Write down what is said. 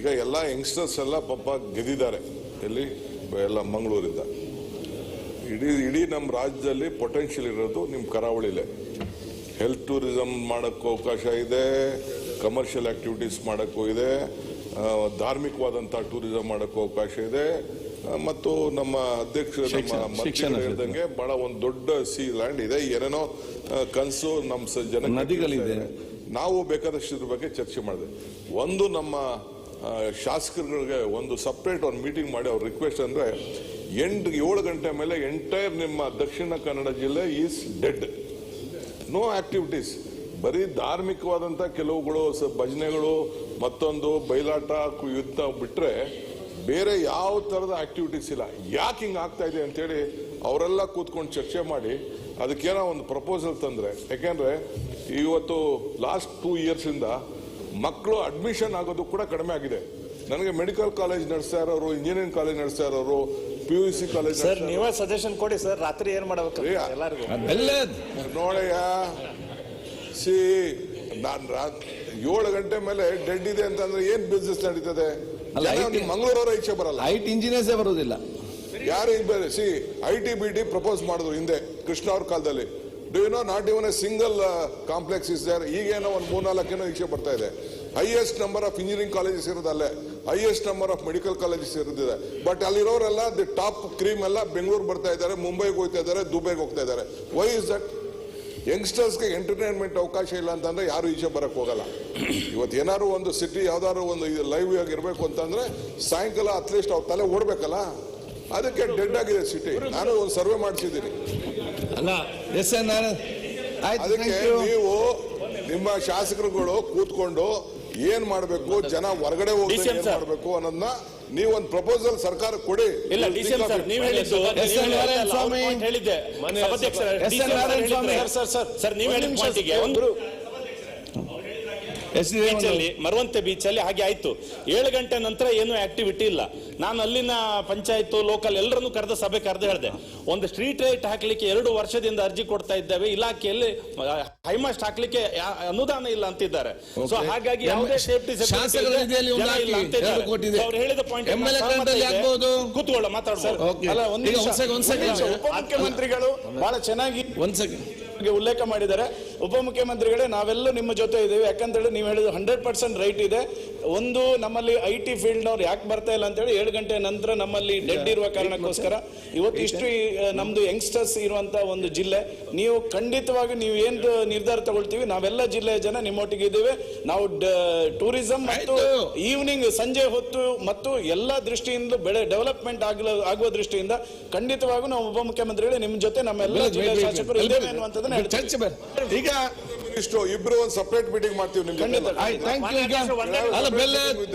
ಈಗ ಎಲ್ಲ ಯಂಗ್ಸ್ಟರ್ಸ್ ಎಲ್ಲ ಪಾಪ ಗೆದ್ದಿದ್ದಾರೆ. ಇಲ್ಲಿ ಎಲ್ಲ ಮಂಗಳೂರಿಂದ. ಇಡೀ ಇಡೀ ನಮ್ಮ ರಾಜ್ಯದಲ್ಲಿ ಪೊಟೆನ್ಷಿಯಲ್ ಇರೋದು ನಿಮ್ಮ ಕರಾವಳಿಲೇ. ಹೆಲ್ತ್ ಟೂರಿಸಮ್ ಮಾಡೋಕ್ಕೂ ಅವಕಾಶ ಇದೆ ಕಮರ್ಷಿಯಲ್ ಆಕ್ಟಿವಿಟೀಸ್ ಮಾಡೋಕ್ಕೂ ಇದೆ ಧಾರ್ಮಿಕವಾದಂಥ ಟೂರಿಸಂ ಮಾಡೋಕ್ಕೂ ಅವಕಾಶ ಇದೆ. ಮತ್ತು ನಮ್ಮ ಅಧ್ಯಕ್ಷ ನಮ್ಮ ಹೇಳ್ದಂಗೆ ಬಹಳ ಒಂದು ದೊಡ್ಡ ಸಿ ಲ್ಯಾಂಡ್ ಇದೆ. ಏನೇನೋ ಕನಸು ನಮ್ಮ ಜನ ನದಿಗಳಿದೆ. ನಾವು ಬೇಕಾದಷ್ಟು ಇದ್ರ ಬಗ್ಗೆ ಚರ್ಚೆ ಮಾಡಿದೆ. ಒಂದು ನಮ್ಮ ಶಾಸಕರುಗಳಿಗೆ ಒಂದು ಸಪ್ರೇಟ್ ಒಂದು ಮೀಟಿಂಗ್ ಮಾಡಿ ಅವ್ರ ರಿಕ್ವೆಸ್ಟ್ ಅಂದ್ರೆ ಎಂಟು, ಏಳು ಗಂಟೆ ಮೇಲೆ ಎಂಟೈರ್ ನಿಮ್ಮ ದಕ್ಷಿಣ ಕನ್ನಡ ಜಿಲ್ಲೆ ಈಸ್ ಡೆಡ್ ನೋ ಆಕ್ಟಿವಿಟೀಸ್ ಬರೀ ಧಾರ್ಮಿಕವಾದಂಥ ಕೆಲವುಗಳು ಭಜನೆಗಳು, ಮತ್ತೊಂದು ಬಯಲಾಟ ಯುದ್ಧ ಬಿಟ್ಟರೆ ಬೇರೆ ಯಾವ ಥರದ ಆಕ್ಟಿವಿಟೀಸ್ ಇಲ್ಲ. ಯಾಕೆ ಹಿಂಗೆ ಆಗ್ತಾ ಇದೆ ಅಂತೇಳಿ ಅವರೆಲ್ಲ ಕೂತ್ಕೊಂಡು ಚರ್ಚೆ ಮಾಡಿ ಅದಕ್ಕೇನೋ ಒಂದು ಪ್ರಪೋಸಲ್ ತಂದರೆ. ಯಾಕೆಂದರೆ ಇವತ್ತು ಲಾಸ್ಟ್ ಟೂ ಇಯರ್ಸಿಂದ ಮಕ್ಕಳು ಅಡ್ಮಿಷನ್ ಆಗೋದು ಕೂಡ ಕಡಿಮೆ ಆಗಿದೆ. ನನಗೆ ಮೆಡಿಕಲ್ ಕಾಲೇಜ್ ನಡೆಸ್ತಾ ಇರೋರು ಇಂಜಿನಿಯರಿಂಗ್ ಕಾಲೇಜ್ ನಡೆಸ್ತಾ ಇರೋರು P U C college sir ನೀವೇ ಸಜೆಷನ್ ಕೊಡಿ ಸರ್ ರಾತ್ರಿ ಏನ್ ಮಾಡಬೇಕು? ಎಲ್ಲರಿಗೂ. ನೋಡಯ್ಯ. ಸಿ ನಾನ್ ರಾತ್ರಿ ಏಳು ಗಂಟೆ ಮೇಲೆ ಡೆಡ್ ಇದೆ ಅಂತಂದ್ರೆ ಏನ್ ಬಿಸ್ನೆಸ್ ನಡೀತದೆ? ಮಂಗಳೂರವರ ಇಚ್ಛೆ ಬರಲ್ಲ. ಐಟ್ ಇಂಜಿನಿಯರ್ಸೇ ಬರೋದಿಲ್ಲ. ಯಾರು C I T B T propose ಮಾಡಿದ್ರು ಹಿಂದೆ ಕೃಷ್ಣ ಅವ್ರ ಕಾಲದಲ್ಲಿ. Do you know not even a single complex is there ಈಗೇನೋ ಒಂದು ಮೂರ್ನಾಲ್ಕೇನೋ ನಿರೀಕ್ಷೆ ಬರ್ತಾ ಇದೆ. Highest number of engineering colleges ಇರೋದಲ್ಲೇ. Highest number of medical colleges ಇರೋದಿದೆ. But ಅಲ್ಲಿರೋರೆಲ್ಲ ದಿ ಟಾಪ್ ಕ್ರೀಮ್ ಎಲ್ಲ ಬೆಂಗಳೂರು ಬರ್ತಾ ಇದ್ದಾರೆ, ಮುಂಬೈಗೆ ಹೋಗ್ತಾ ಇದ್ದಾರೆ, ದುಬೈಗೆ ಹೋಗ್ತಾ ಇದ್ದಾರೆ. ವೈ ಇಸ್ ದಟ್ ಯಂಗ್ಸ್ಟರ್ಸ್ಗೆ ಎಂಟರ್ಟೈನ್ಮೆಂಟ್ ಅವಕಾಶ ಇಲ್ಲ ಅಂತಂದ್ರೆ ಯಾರು ಈಚೆ ಬರಕ್ ಹೋಗಲ್ಲ. ಇವತ್ತು ಏನಾದ್ರು ಒಂದು ಸಿಟಿ ಯಾವ್ದಾದ್ರು ಒಂದು ಲೈವ್ ಆಗಿ ಇರಬೇಕು ಅಂತಂದ್ರೆ ಸಾಯಂಕಾಲ ಅಟ್ಲೀಸ್ಟ್ ಅವ್ರ ತಲೆ ಓಡ್ಬೇಕಲ್ಲ. ಅದಕ್ಕೆ ಡೆಡ್ ಆಗಿದೆ ಸಿಟಿ. ನಾನು ಒಂದು ಸರ್ವೆ ಮಾಡಿಸಿದ್ದೀನಿ. ಅಲ್ಲ ಎಸ್ ಎನ್ ಆಯ್ತು ಅದಕ್ಕೆ ನೀವು ನಿಮ್ಮ ಶಾಸಕರುಗಳು ಕೂತ್ಕೊಂಡು ಏನ್ ಮಾಡಬೇಕು ಜನ ಹೊರಗಡೆ ಹೋಗಿ ಏನ್ sir. ಮಾಡ್ಬೇಕು ಅನ್ನೋದನ್ನ ನೀವು ಒಂದು ಪ್ರಪೋಸಲ್ ಸರ್ಕಾರ ಕೊಡಿ. ಇಲ್ಲ ಡಿ ಸರ್ ನೀವು ಹೇಳಿದ್ದು ಎಸ್ ಎನ್ ನಾರಾಯಣ ಸ್ವಾಮಿ. ಹೇಳಿದ್ದೆ. ಸ್ವಾಮಿ. ಸರ್ ಸರ್ ಸರ್ ನೀವು ಹೇಳಿದ ಪಾಯಿಂಟಿಗೆ ಒಂದು ಎಸ್ ಡಿ ಬೀಚ್ ಅಲ್ಲಿ ಮರವಂತೆ ಬೀಚ್ ಅಲ್ಲಿ ಹಾಗೆ ಆಯ್ತು. ಏಳು ಗಂಟೆ ನಂತರ ಏನು ಆಕ್ಟಿವಿಟಿ ಇಲ್ಲ. ನಾನು ಅಲ್ಲಿನ ಪಂಚಾಯತ್ ಲೋಕಲ್ ಎಲ್ಲರನ್ನು ಕರೆದ ಸಭೆ ಕರೆದು ಹೇಳಿದೆ. ಒಂದು ಸ್ಟ್ರೀಟ್ ಲೈಟ್ ಹಾಕ್ಲಿಕ್ಕೆ ಎರಡು ವರ್ಷದಿಂದ ಅರ್ಜಿ ಕೊಡ್ತಾ ಇದ್ದೇವೆ. ಇಲಾಖೆಯಲ್ಲಿ ಹೈಮಾಸ್ಟ್ ಹಾಕ್ಲಿಕ್ಕೆ ಅನುದಾನ ಇಲ್ಲ ಅಂತಿದ್ದಾರೆ. ಸೊ ಹಾಗಾಗಿ ಯಾವುದೇ ಸೇಫ್ಟಿ ಅವ್ರು ಹೇಳಿದ ಪಾಯಿಂಟ್. ಕೂತ್ಕೊಳ್ಳ ಮಾತಾಡ್ಬೋದು. ಮುಖ್ಯಮಂತ್ರಿಗಳು ಬಹಳ ಚೆನ್ನಾಗಿ ಒಂದ್ ಸೆಕೆಂಡ್ ಬಗ್ಗೆ ಉಲ್ಲೇಖ ಮಾಡಿದ್ದಾರೆ. ಉಪಮುಖ್ಯಮಂತ್ರಿಗಳೇ ನಾವೆಲ್ಲ ನಿಮ್ಮ ಜೊತೆ ಇದ್ದೇವೆ. ಯಾಕಂತೇಳಿ ನೀವು ಹೇಳಿದ ಹಂಡ್ರೆಡ್ ಪರ್ಸೆಂಟ್ ರೈಟ್ ಇದೆ. ಒಂದು ನಮ್ಮಲ್ಲಿ ಐ ಟಿ ಫೀಲ್ಡ್ ಅವ್ರು ಯಾಕೆ ಬರ್ತಾ ಇಲ್ಲ ಅಂತೇಳಿ ಏಳು ಗಂಟೆ ನಂತರ ನಮ್ಮಲ್ಲಿ ಡೆಡ್ ಇರುವ ಕಾರಣಕ್ಕೋಸ್ಕರ. ಇವತ್ತು ಇಷ್ಟು ನಮ್ದು ಯಂಗ್ಸ್ಟರ್ಸ್ ಇರುವಂತ ಒಂದು ಜಿಲ್ಲೆ. ನೀವು ಖಂಡಿತವಾಗಿ ನೀವು ಏನ್ ನಿರ್ಧಾರ ತಗೊಳ್ತೀವಿ ನಾವೆಲ್ಲ ಜಿಲ್ಲೆಯ ಜನ ನಿಮ್ಮೊಟ್ಟಿಗೆ ಇದ್ದೇವೆ. ನಾವು ಟೂರಿಸಂ ಮತ್ತು. ಈವ್ನಿಂಗ್ ಸಂಜೆ ಹೊತ್ತು ಮತ್ತು ಎಲ್ಲ ದೃಷ್ಟಿಯಿಂದ ಬೆಳೆ ಡೆವಲಪ್ಮೆಂಟ್ ಆಗಲ ಆಗುವ ದೃಷ್ಟಿಯಿಂದ ಖಂಡಿತವಾಗೂ ನಾವು ಉಪಮುಖ್ಯಮಂತ್ರಿಗಳೇ ನಿಮ್ಮ ಜೊತೆ ನಮ್ಮೆಲ್ಲ ಜಿಲ್ಲೆ ಶಾಸಕರು. ಇದ್ದೇವೆ ಅನ್ನುವಂಥದ್ದನ್ನ ಹೇಳ್ತೀನಿ. ಚರ್ಚೆ ಬೇರೆ ಈಗ ಇಷ್ಟು ಇಬ್ರು ಒಂದು ಸಪರೇಟ್ ಮೀಟಿಂಗ್ ಮಾಡ್ತೀವಿ ನಿಮ್ಗೆ ಜೊತೆ. ಖಂಡಿತ. ಥ್ಯಾಂಕ್ ಯು ಈಗ ಅಲ್ಲ ಬೆಲ್ಲದ್